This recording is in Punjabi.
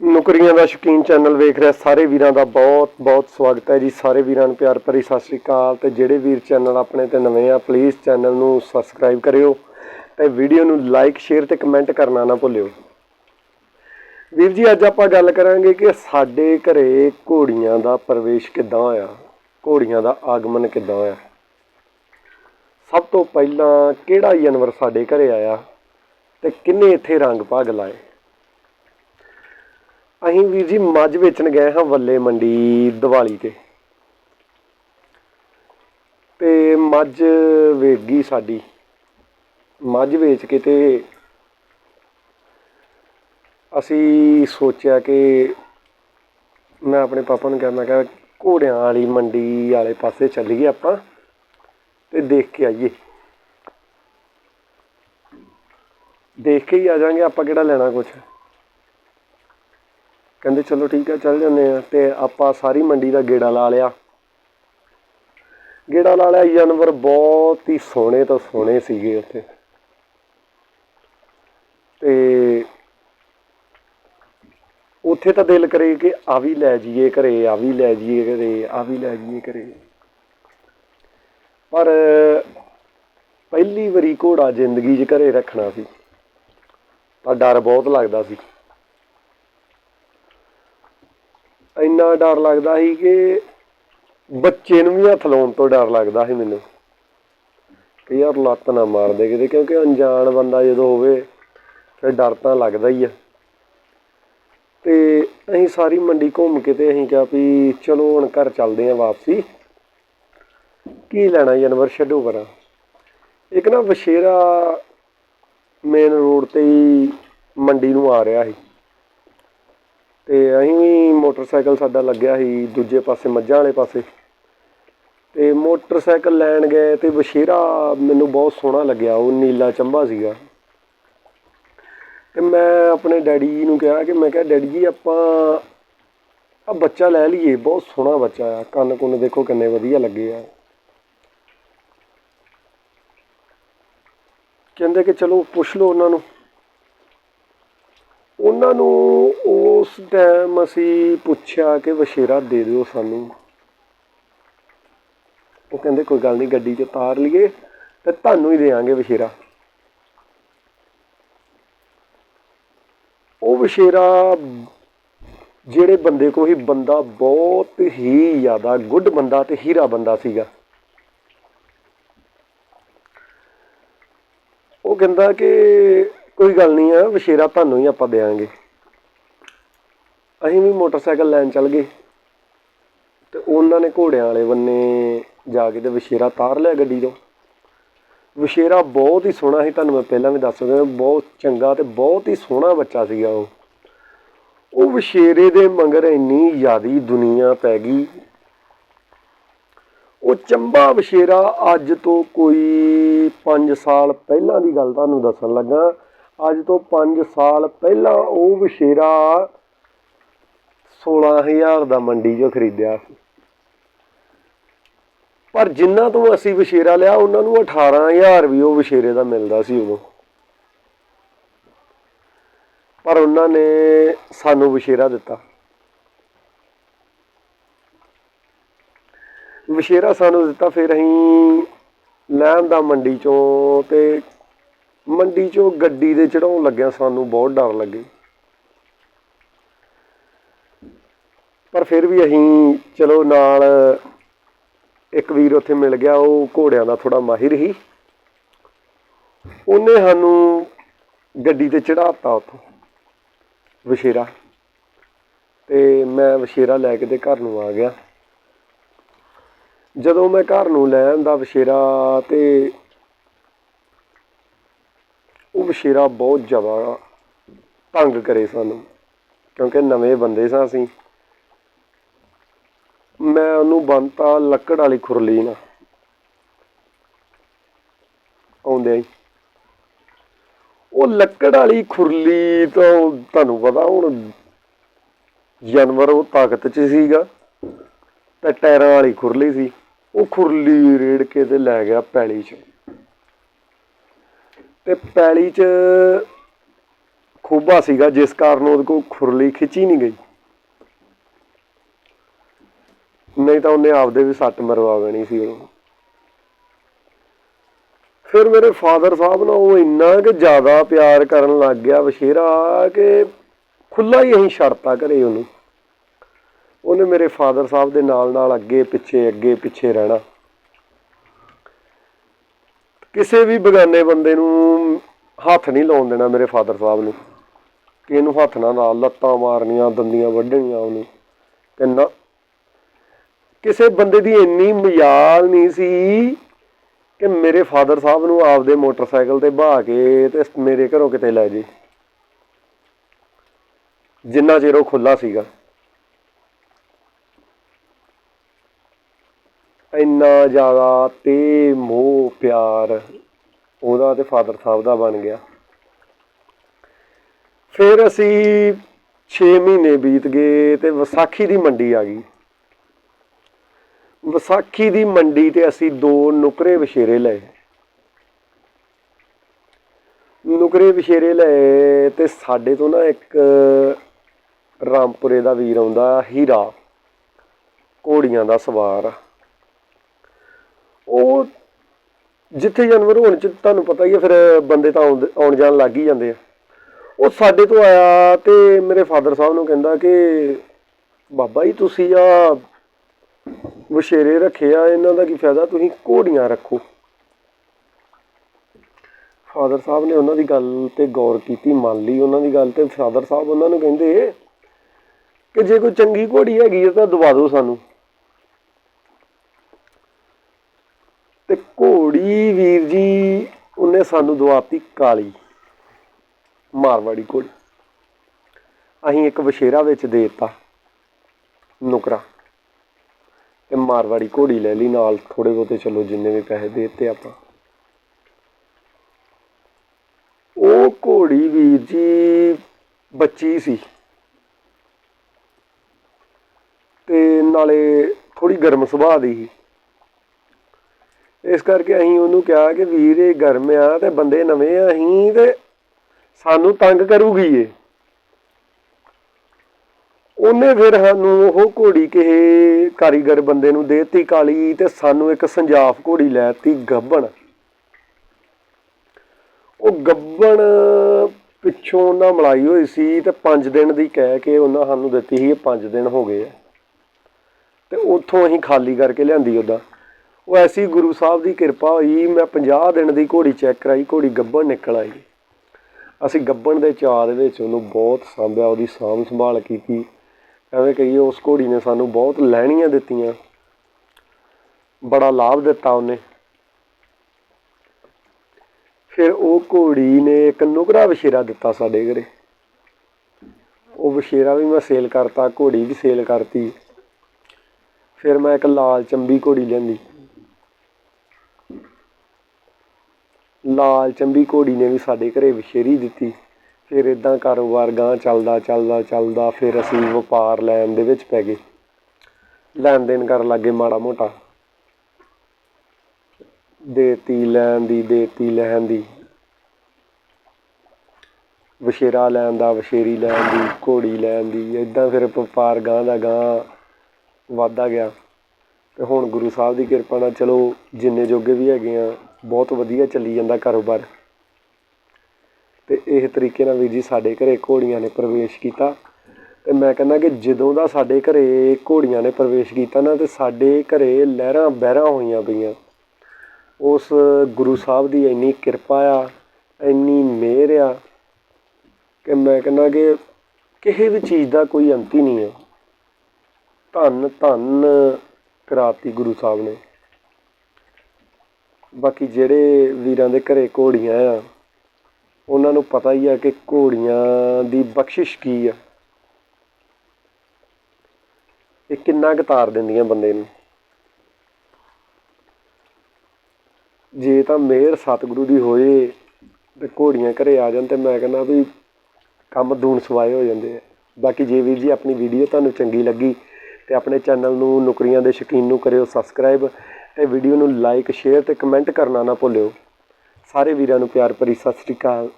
ਨੌਕਰੀਆਂ ਦਾ ਸ਼ੌਕੀਨ ਚੈਨਲ ਵੇਖ ਰਿਹਾ, ਸਾਰੇ ਵੀਰਾਂ ਦਾ ਬਹੁਤ ਬਹੁਤ ਸਵਾਗਤ ਹੈ ਜੀ। ਸਾਰੇ ਵੀਰਾਂ ਨੂੰ ਪਿਆਰ ਭਰੀ ਸਤਿ ਸ੍ਰੀ ਅਕਾਲ ਤੇ ਜਿਹੜੇ ਵੀਰ ਚੈਨਲ ਆਪਣੇ ਤੇ ਨਵੇਂ ਆ ਪਲੀਜ਼ ਚੈਨਲ ਨੂੰ ਸਬਸਕ੍ਰਾਈਬ ਕਰਿਓ ਤੇ ਵੀਡੀਓ ਨੂੰ ਲਾਈਕ ਸ਼ੇਅਰ ਤੇ ਕਮੈਂਟ ਕਰਨਾ ਨਾ ਭੁੱਲਿਓ। ਵੀਰ ਜੀ, ਅੱਜ ਆਪਾਂ ਗੱਲ ਕਰਾਂਗੇ ਕਿ ਸਾਡੇ ਘਰੇ ਘੋੜੀਆਂ ਦਾ ਪ੍ਰਵੇਸ਼ ਕਿੱਦਾਂ ਹੋਇਆ ਘੋੜੀਆਂ ਦਾ ਆਗਮਨ ਕਿੱਦਾਂ ਹੋਇਆ ਸਭ ਤੋਂ ਪਹਿਲਾਂ ਕਿਹੜਾ ਜਾਨਵਰ ਸਾਡੇ ਘਰੇ ਆਇਆ ਤੇ ਕਿੰਨੇ ਇੱਥੇ ਰੰਗ ਭਾਗ ਲਾਏ? ਅਸੀਂ ਵੀਰ ਜੀ ਮੱਝ ਵੇਚਣ ਗਏ ਹਾਂ ਵੱਲੇ ਮੰਡੀ ਦੀਵਾਲੀ ਤੇ। ਤੇ ਮੱਝ ਵੇਚ ਗਈ ਸਾਡੀ। ਮੱਝ ਵੇਚ ਕੇ ਤੇ ਅਸੀਂ ਸੋਚਿਆ ਕਿ ਮੈਂ ਆਪਣੇ ਪਾਪਾ ਨੂੰ ਕਿਹਾ, ਮੈਂ ਕਿਹਾ ਘੋੜਿਆਂ ਵਾਲੀ ਮੰਡੀ ਵਾਲੇ ਪਾਸੇ ਚੱਲੀਏ ਆਪਾਂ ਤੇ ਦੇਖ ਕੇ ਆਈਏ। ਦੇਖ ਕੇ ਹੀ ਆ ਜਾਾਂਗੇ ਆਪਾਂ ਕਿਹੜਾ ਲੈਣਾ ਕੁਛ। ਕਹਿੰਦੇ ਚਲੋ ਠੀਕ ਹੈ ਚੱਲ ਜਾਂਦੇ ਆ। ਤੇ ਆਪਾਂ ਸਾਰੀ ਮੰਡੀ ਦਾ ਗੇੜਾ ਲਾ ਲਿਆ। ਗੇੜਾ ਲਾ ਲਿਆ, ਜਾਨਵਰ ਬਹੁਤ ਹੀ ਸੋਹਣੇ ਤੋਂ ਸੋਹਣੇ ਸੀਗੇ ਉੱਥੇ। ਤੇ ਉੱਥੇ ਤਾਂ ਦਿਲ ਕਰੇ ਕਿ ਆ ਵੀ ਲੈ ਜਾਈਏ ਘਰੇ, ਆ ਵੀ ਲੈ ਜਾਈਏ ਘਰੇ, ਆ ਵੀ ਲੈ ਜਾਈਏ ਘਰੇ। ਪਰ ਪਹਿਲੀ ਵਾਰੀ ਘੋੜਾ ਜ਼ਿੰਦਗੀ 'ਚ ਘਰੇ ਰੱਖਣਾ ਸੀ। ਤਾਂ ਡਰ ਬਹੁਤ ਲੱਗਦਾ ਸੀ। ਇੰਨਾ ਡਰ ਲੱਗਦਾ ਸੀ ਕਿ ਬੱਚੇ ਨੂੰ ਵੀ ਹੱਥ ਲਾਉਣ ਤੋਂ ਡਰ ਲੱਗਦਾ ਸੀ ਮੈਨੂੰ ਕਿ ਯਾਰ ਲੱਤ ਨਾ ਮਾਰ ਦੇ ਕਿਤੇ, ਕਿਉਂਕਿ ਅਣਜਾਣ ਬੰਦਾ ਜਦੋਂ ਹੋਵੇ ਫਿਰ ਡਰ ਤਾਂ ਲੱਗਦਾ ਹੀ ਆ। ਤੇ ਅਸੀਂ ਸਾਰੀ ਮੰਡੀ ਘੁੰਮ ਕੇ ਤੇ ਅਸੀਂ ਕਿਹਾ ਵੀ ਚਲੋ ਹੁਣ ਘਰ ਚੱਲਦੇ ਆਂ ਵਾਪਸੀ। ਕੀ ਲੈਣਾ ਜਾਨਵਰ ਛੱਡੋ ਪਰਾਂ। ਇੱਕ ਨਾ ਵਸ਼ੇਰਾ ਮੇਨ ਰੋਡ ਤੇ ਹੀ ਮੰਡੀ ਨੂੰ ਆ ਰਿਹਾ ਸੀ। ਤੇ ਅਸੀਂ ਵੀ ਮੋਟਰਸਾਈਕਲ ਸਾਡਾ ਲੱਗਿਆ ਸੀ ਦੂਜੇ ਪਾਸੇ, ਮੱਝਾਂ ਵਾਲੇ ਪਾਸੇ। ਤੇ ਮੋਟਰਸਾਈਕਲ ਲੈਣ ਗਏ ਤੇ ਬਸ਼ੀਰਾ ਮੈਨੂੰ ਬਹੁਤ ਸੋਹਣਾ ਲੱਗਿਆ, ਉਹ ਨੀਲਾ ਚੰਬਾ ਸੀਗਾ। ਤੇ ਮੈਂ ਆਪਣੇ ਡੈਡੀ ਜੀ ਨੂੰ ਕਿਹਾ ਕਿ ਮੈਂ ਕਿਹਾ, ਡੈਡੀ ਜੀ, ਆਪਾਂ ਆ ਬੱਚਾ ਲੈ ਲਈਏ, ਬਹੁਤ ਸੋਹਣਾ ਬੱਚਾ ਆ ਕੰਨ ਕੁੰਨ ਦੇਖੋ ਕਿੰਨੇ ਵਧੀਆ ਲੱਗੇ ਆ। ਕਹਿੰਦੇ ਕਿ ਚਲੋ ਪੁੱਛ ਲਓ ਉਹਨਾਂ ਨੂੰ। ਉਹਨਾਂ ਨੂੰ ਉਸ ਟਾਈਮ ਅਸੀਂ ਪੁੱਛਿਆ ਕਿ ਵਸ਼ੇਰਾ ਦੇ ਦਿਓ ਸਾਨੂੰ। ਉਹ ਕਹਿੰਦੇ, ਕੋਈ ਗੱਲ ਨਹੀਂ, ਗੱਡੀ 'ਚ ਤਾਰ ਲਈਏ ਤੇ ਤੁਹਾਨੂੰ ਹੀ ਦੇਵਾਂਗੇ ਵਸ਼ੇਰਾ ਉਹ ਵਸ਼ੇਰਾ ਜਿਹੜੇ ਬੰਦੇ ਕੋਲ ਹੀ ਬੰਦਾ ਬਹੁਤ ਹੀ ਜ਼ਿਆਦਾ ਗੁੱਡ ਬੰਦਾ ਤੇ ਹੀਰਾ ਬੰਦਾ ਸੀਗਾ। ਉਹ ਕਹਿੰਦਾ ਕਿ ਕੋਈ ਗੱਲ ਨਹੀਂ ਆ ਵਸ਼ੇਰਾ ਤੁਹਾਨੂੰ ਹੀ ਆਪਾਂ ਦੇਾਂਗੇ ਅਸੀਂ ਵੀ ਮੋਟਰਸਾਈਕਲ ਲੈਣ ਚੱਲ ਗਏ। ਤੇ ਉਹਨਾਂ ਨੇ ਘੋੜਿਆਂ ਵਾਲੇ ਬੰਨੇ ਜਾ ਕੇ ਤੇ ਵਸ਼ੇਰਾ ਤਾਰ ਲਿਆ ਗੱਡੀ ਤੋਂ। ਵਸ਼ੇਰਾ ਬਹੁਤ ਹੀ ਸੋਹਣਾ ਸੀ, ਤੁਹਾਨੂੰ ਮੈਂ ਪਹਿਲਾਂ ਵੀ ਦੱਸ ਦਿਆਂ, ਬਹੁਤ ਚੰਗਾ ਤੇ ਬਹੁਤ ਹੀ ਸੋਹਣਾ ਬੱਚਾ ਸੀਗਾ ਉਹ। ਉਹ ਵਸ਼ੇਰੇ ਦੇ ਮਗਰ ਇੰਨੀ ਜ਼ਿਆਦੀ ਦੁਨੀਆ ਪੈ ਗਈ। ਉਹ ਚੰਬਾ ਵਸ਼ੇਰਾ ਅੱਜ ਤੋਂ ਕੋਈ 5 ਸਾਲ ਪਹਿਲਾਂ ਦੀ ਗੱਲ ਤੁਹਾਨੂੰ ਦੱਸਣ ਲੱਗਾ। ਅੱਜ ਤੋਂ 5 ਸਾਲ ਪਹਿਲਾਂ ਉਹ ਵਸ਼ੇਰਾ 16000 ਦਾ ਮੰਡੀ 'ਚੋਂ ਖਰੀਦਿਆ ਸੀ। ਪਰ ਜਿੰਨਾ ਤੋਂ ਅਸੀਂ ਵਸ਼ੇਰਾ ਲਿਆ, ਉਹਨਾਂ ਨੂੰ 18000 ਵੀ ਉਹ ਵਸ਼ੇਰੇ ਦਾ ਮਿਲਦਾ ਸੀ ਉਦੋਂ। ਪਰ ਉਹਨਾਂ ਨੇ ਸਾਨੂੰ ਵਸ਼ੇਰਾ ਦਿੱਤਾ। ਵਸ਼ੇਰਾ ਸਾਨੂੰ ਦਿੱਤਾ, ਫਿਰ ਅਸੀਂ ਲੈਣ ਦਾ ਮੰਡੀ ਚੋਂ ਤੇ ਮੰਡੀ ਚੋਂ ਗੱਡੀ ਦੇ ਚੜਾਉਣ ਲੱਗਿਆ ਸਾਨੂੰ ਬਹੁਤ ਡਰ ਲੱਗੇ। ਪਰ ਫਿਰ ਵੀ ਅਸੀਂ ਚਲੋ ਨਾਲ ਇੱਕ ਵੀਰ ਉੱਥੇ ਮਿਲ ਗਿਆ, ਉਹ ਘੋੜਿਆਂ ਦਾ ਥੋੜਾ ਮਾਹਿਰ ਹੀ ਉਹਨੇ ਸਾਨੂੰ ਗੱਡੀ ਤੇ ਚੜਾਤਾ ਉੱਥੋਂ ਵਸ਼ੇਰਾ ਤੇ ਮੈਂ ਵਸ਼ੇਰਾ ਲੈ ਕੇ ਤੇ ਘਰ ਨੂੰ ਆ ਗਿਆ। ਜਦੋਂ ਮੈਂ ਘਰ ਨੂੰ ਲੈ ਆਂਦਾ ਵਸ਼ੇਰਾ ਤੇ ਉਹ ਵਸ਼ੇਰਾ ਬਹੁਤ ਜ਼ਿਆਦਾ ਤੰਗ ਕਰੇ ਸਾਨੂੰ, ਕਿਉਂਕਿ ਨਵੇਂ ਬੰਦੇ ਸਾਂ ਅਸੀਂ। ਮੈਂ ਉਹਨੂੰ ਬੰਨਤਾ ਲੱਕੜ ਵਾਲੀ ਖੁਰਲੀ ਨਾਲ ਆਉਂਦੇ ਹੀ। ਉਹ ਲੱਕੜ ਵਾਲੀ ਖੁਰਲੀ ਤਾਂ ਤੁਹਾਨੂੰ ਪਤਾ ਹੁਣ ਜਾਨਵਰ ਉਹ ਤਾਕਤ 'ਚ ਸੀਗਾ, ਤੇ ਟਾਇਰਾਂ ਵਾਲੀ ਖੁਰਲੀ ਸੀ। ਉਹ ਖੁਰਲੀ ਰੇੜ ਕੇ ਤੇ ਲੈ ਗਿਆ ਪੈਲੀ 'ਚ। ਤੇ ਪੈਲੀ 'ਚ ਖੋਬਾ ਸੀਗਾ, ਜਿਸ ਕਾਰਨ ਉਹਦੇ ਕੋਲ ਖੁਰਲੀ ਖਿੱਚੀ ਨਹੀਂ ਗਈ। ਨਹੀਂ ਤਾਂ ਉਹਨੇ ਆਪਦੇ ਵੀ ਸੱਟ ਮਰਵਾ ਦੇਣੀ ਸੀ ਉਹ ਫਿਰ ਮੇਰੇ ਫਾਦਰ ਸਾਹਿਬ ਨਾਲ ਉਹ ਇੰਨਾ ਕਿ ਜ਼ਿਆਦਾ ਪਿਆਰ ਕਰਨ ਲੱਗ ਗਿਆ ਬਸ਼ੇਰਾ ਕਿ ਖੁੱਲਾ ਹੀ ਅਸੀਂ ਛੱਡਤਾ ਘਰੇ ਉਹਨੂੰ। ਉਹਨੇ ਮੇਰੇ ਫਾਦਰ ਸਾਹਿਬ ਦੇ ਨਾਲ ਨਾਲ ਅੱਗੇ ਪਿੱਛੇ ਅੱਗੇ ਪਿੱਛੇ ਰਹਿਣਾ। ਕਿਸੇ ਵੀ ਬਗਾਨੇ ਬੰਦੇ ਨੂੰ ਹੱਥ ਨਹੀਂ ਲਾਉਣ ਦੇਣਾ ਮੇਰੇ ਫਾਦਰ ਸਾਹਿਬ ਨੂੰ। ਕਿ ਇਹਨੂੰ ਹੱਥ ਨਾ ਲਾ, ਲੱਤਾਂ ਮਾਰਨੀਆਂ, ਦੰਦੀਆਂ ਵੱਢਣੀਆਂ ਉਹਨੂੰ। ਕਿ ਨਾ ਕਿਸੇ ਬੰਦੇ ਦੀ ਇੰਨੀ ਮਜਾਲ ਨਹੀਂ ਸੀ ਕਿ ਮੇਰੇ ਫਾਦਰ ਸਾਹਿਬ ਨੂੰ ਆਪਦੇ ਮੋਟਰਸਾਈਕਲ ਤੇ ਬਹਾ ਕੇ ਤੇ ਮੇਰੇ ਘਰੋਂ ਕਿਤੇ ਲੈ ਜੇ। ਜਿੰਨਾ ਚਿਰ ਉਹ ਖੁੱਲਾ ਸੀਗਾ। ਇੰਨਾ ਜ਼ਿਆਦਾ ਤੇ ਮੋਹ ਪਿਆਰ ਉਹਦਾ ਤੇ ਫਾਦਰ ਸਾਹਿਬ ਦਾ ਬਣ ਗਿਆ। ਫਿਰ ਅਸੀਂ 6 ਮਹੀਨੇ ਬੀਤ ਗਏ ਤੇ ਵਿਸਾਖੀ ਦੀ ਮੰਡੀ ਆ ਗਈ। ਵਿਸਾਖੀ ਦੀ ਮੰਡੀ ਤੇ ਅਸੀਂ ਦੋ ਨੁਕਰੇ ਵਿਸ਼ੇਰੇ ਲਏ। ਨੁਕਰੇ ਵਿਸ਼ੇਰੇ ਲਏ ਤੇ ਸਾਡੇ ਤੋਂ ਨਾ ਇੱਕ ਰਾਮਪੁਰੇ ਦਾ ਵੀਰ ਆਉਂਦਾ, ਹੀਰਾ। ਘੋੜੀਆਂ ਦਾ ਸਵਾਰ। ਉਹ ਜਿੱਥੇ ਜਾਨਵਰ ਹੋਣ ਚ ਤੁਹਾਨੂੰ ਪਤਾ ਹੀ ਹੈ ਫਿਰ ਬੰਦੇ ਤਾਂ ਆਉਂਦੇ- ਆਉਣ ਜਾਣ ਲੱਗ ਹੀ ਜਾਂਦੇ ਆ। ਉਹ ਸਾਡੇ ਤੋਂ ਆਇਆ ਤੇ ਮੇਰੇ ਫਾਦਰ ਸਾਹਿਬ ਨੂੰ ਕਹਿੰਦਾ ਕਿ, ਬਾਬਾ ਜੀ, ਤੁਸੀਂ ਆ ਵਛੇਰੇ ਰੱਖੇ ਆ, ਇਹਨਾਂ ਦਾ ਕੀ ਫਾਇਦਾ? ਤੁਸੀਂ ਘੋੜੀਆਂ ਰੱਖੋ। ਫਾਦਰ ਸਾਹਿਬ ਨੇ ਉਹਨਾਂ ਦੀ ਗੱਲ ਤੇ ਗੌਰ ਕੀਤੀ, ਮੰਨ ਲਈ ਉਹਨਾਂ ਦੀ ਗੱਲ ਤੇ ਫਾਦਰ ਸਾਹਿਬ ਉਹਨਾਂ ਨੂੰ ਕਹਿੰਦੇ ਕਿ ਜੇ ਕੋਈ ਚੰਗੀ ਘੋੜੀ ਹੈਗੀ ਹੈ ਤਾਂ ਦਵਾ ਦਿਓ ਸਾਨੂੰ। ਤੇ ਘੋੜੀ ਵੀਰ ਜੀ, ਉਹਨੇ ਸਾਨੂੰ ਦਵਾਤੀ ਕਾਲੀ, ਮਾਰਵਾੜੀ ਘੋੜੀ। ਅਸੀਂ ਇੱਕ ਵਛੇਰਾ ਵਿੱਚ ਦੇ ਦਿੱਤਾ, ਨੁਕਰਾ। ਤੇ ਮਾਰਵਾੜੀ ਘੋੜੀ ਲੈ ਲਈ ਨਾਲ ਥੋੜੇ ਬਹੁਤੇ ਚਲੋ ਜਿੰਨੇ ਵੀ ਪੈਸੇ ਦੇ ਦਿੱਤੇ ਆਪਾਂ। ਉਹ ਘੋੜੀ ਵੀਰ ਜੀ ਬੱਚੀ ਸੀ। ਤੇ ਨਾਲੇ ਥੋੜੀ ਗਰਮ ਸੁਭਾਅ ਦੀ ਸੀ। ਇਸ ਕਰਕੇ ਅਸੀਂ ਉਹਨੂੰ ਕਿਹਾ ਕਿ ਵੀਰ, ਇਹ ਗਰਮ ਆ ਤੇ ਬੰਦੇ ਨਵੇਂ ਆ, ਅਸੀਂ ਤੇ ਸਾਨੂੰ ਤੰਗ ਕਰੂਗੀ ਏ ਉਹਨੇ ਫਿਰ ਸਾਨੂੰ ਉਹ ਘੋੜੀ ਕਿਸੇ ਕਾਰੀਗਰ ਬੰਦੇ ਨੂੰ ਦੇਤੀ ਕਾਲੀ ਤੇ ਸਾਨੂੰ ਇੱਕ ਸੰਜਾਫ ਘੋੜੀ ਲੈਤੀ ਗੱਬਣ। ਉਹ ਗੱਬਣ ਪਿੱਛੋਂ ਉਹਨਾਂ ਮਲਾਈ ਹੋਈ ਸੀ ਤੇ 5 ਦਿਨ ਦੀ ਕਹਿ ਕੇ ਉਹਨਾਂ ਸਾਨੂੰ ਦਿੱਤੀ ਸੀ, ਇਹ 5 ਦਿਨ ਹੋ ਗਏ ਆ। ਤੇ ਉੱਥੋਂ ਅਸੀਂ ਖਾਲੀ ਕਰਕੇ ਲਿਆਂਦੀ ਉਹਦਾ। ਉਹ ਐਸੀ ਗੁਰੂ ਸਾਹਿਬ ਦੀ ਕਿਰਪਾ ਹੋਈ, ਮੈਂ 50 ਦਿਨ ਦੀ ਘੋੜੀ ਚੈੱਕ ਕਰਾਈ, ਘੋੜੀ ਗੱਬਣ ਨਿਕਲ ਆਈ। ਅਸੀਂ ਗੱਬਣ ਦੇ ਚਾਅ ਦੇ ਵਿੱਚ ਉਹਨੂੰ ਬਹੁਤ ਸਾਂਭਿਆ, ਉਹਦੀ ਸਾਂਭ ਸੰਭਾਲ ਕੀਤੀ। ਐਵੇਂ ਕਹੀਏ ਉਸ ਘੋੜੀ ਨੇ ਸਾਨੂੰ ਬਹੁਤ ਲੈਣੀਆਂ ਦਿੱਤੀਆਂ। ਬੜਾ ਲਾਭ ਦਿੱਤਾ ਉਹਨੇ। ਫਿਰ ਉਹ ਘੋੜੀ ਨੇ ਇੱਕ ਨੁਕਰਾ ਵਸ਼ੇਰਾ ਦਿੱਤਾ ਸਾਡੇ ਘਰੇ। ਉਹ ਵਸ਼ੇਰਾ ਵੀ ਮੈਂ ਸੇਲ ਕਰਤਾ, ਘੋੜੀ ਵੀ ਸੇਲ ਕਰਤੀ। ਫਿਰ ਮੈਂ ਇੱਕ ਲਾਲ ਚੰਬੀ ਘੋੜੀ ਲਿਆਂਦੀ। ਲਾਲ ਚੰਬੀ ਘੋੜੀ ਨੇ ਵੀ ਸਾਡੇ ਘਰੇ ਵਿਸ਼ੇਰੀ ਦਿੱਤੀ। ਫਿਰ ਇੱਦਾਂ ਕਾਰੋਬਾਰ ਗਾਂਹ ਚੱਲਦਾ ਚੱਲਦਾ ਚੱਲਦਾ, ਫਿਰ ਅਸੀਂ ਵਪਾਰ ਲੈਣ ਦੇ ਵਿੱਚ ਪੈ ਗਏ। ਲੈਣ ਦੇਣ ਕਰਨ ਲੱਗੇ ਮਾੜਾ ਮੋਟਾ। ਦੇਤੀ, ਲੈਣ ਦੀ, ਦੇਤੀ, ਲੈਣ ਦੀ। ਵਸ਼ੇਰਾ ਲੈਣ ਦਾ ਵਸ਼ੇਰੀ ਲੈਣ ਦੀ, ਘੋੜੀ ਲੈਣ ਦੀ ਇਦਾਂ ਫਿਰ ਵਪਾਰ ਗਾਂ ਦਾ ਗਾਂ ਵੱਧਦਾ ਗਿਆ। ਤੇ ਹੁਣ ਗੁਰੂ ਸਾਹਿਬ ਦੀ ਕਿਰਪਾ ਨਾਲ ਚਲੋ ਜਿੰਨੇ ਜੋਗੇ ਵੀ ਹੈਗੇ ਆ ਬਹੁਤ ਵਧੀਆ ਚੱਲੀ ਜਾਂਦਾ ਕਾਰੋਬਾਰ। ਅਤੇ ਇਹ ਤਰੀਕੇ ਨਾਲ ਵੀਰ ਜੀ ਸਾਡੇ ਘਰ ਘੋੜੀਆਂ ਨੇ ਪ੍ਰਵੇਸ਼ ਕੀਤਾ। ਅਤੇ ਮੈਂ ਕਹਿੰਦਾ ਕਿ ਜਦੋਂ ਦਾ ਸਾਡੇ ਘਰ ਘੋੜੀਆਂ ਨੇ ਪ੍ਰਵੇਸ਼ ਕੀਤਾ ਨਾ, ਤਾਂ ਸਾਡੇ ਘਰ ਲਹਿਰਾਂ ਬਹਿਰਾਂ ਹੋਈਆਂ ਪਈਆਂ। ਉਸ ਗੁਰੂ ਸਾਹਿਬ ਦੀ ਇੰਨੀ ਕਿਰਪਾ ਆ, ਇੰਨੀ ਮਿਹਰ ਆ ਕਿ ਮੈਂ ਕਹਿੰਦਾ ਕਿ ਕਿਸੇ ਵੀ ਚੀਜ਼ ਦਾ ਕੋਈ ਅੰਤ ਹੀ ਨਹੀਂ ਹੈ ਧੰਨ ਧੰਨ ਕਰਾਤੀ ਗੁਰੂ ਸਾਹਿਬ ਨੇ। ਬਾਕੀ ਜਿਹੜੇ ਵੀਰਾਂ ਦੇ ਘਰੇ ਘੋੜੀਆਂ ਆ, ਉਹਨਾਂ ਨੂੰ ਪਤਾ ਹੀ ਆ ਕਿ ਘੋੜੀਆਂ ਦੀ ਬਖਸ਼ਿਸ਼ ਕੀ ਆ। ਇਹ ਕਿੰਨਾ ਕੁ ਤਾਰ ਦਿੰਦੀਆਂ ਬੰਦੇ ਨੂੰ। ਜੇ ਤਾਂ ਮਿਹਰ ਸਤਿਗੁਰੂ ਦੀ ਹੋਏ ਤੇ ਘੋੜੀਆਂ ਘਰੇ ਆ ਜਾਣ ਤੇ ਮੈਂ ਕਹਿੰਦਾ ਵੀ ਕੰਮ ਦੂਣ ਸਵਾਏ ਹੋ ਜਾਂਦੇ ਆ। ਬਾਕੀ ਜੇ ਵੀਰ ਜੀ ਆਪਣੀ ਵੀਡੀਓ ਤੁਹਾਨੂੰ ਚੰਗੀ ਲੱਗੀ ਤੇ ਆਪਣੇ ਚੈਨਲ ਨੂੰ ਨੌਕਰੀਆਂ ਦੇ ਸ਼ੌਕੀਨ ਨੂੰ ਕਰਿਓ ਸਬਸਕ੍ਰਾਈਬ ਤੇ ਵੀਡੀਓ ਨੂੰ ਲਾਈਕ ਸ਼ੇਅਰ ਤੇ ਕਮੈਂਟ ਕਰਨਾ ਨਾ ਭੁੱਲਿਓ। ਸਾਰੇ ਵੀਰਾਂ ਨੂੰ ਪਿਆਰ ਭਰੀ ਸਤਿ ਸ੍ਰੀ ਅਕਾਲ।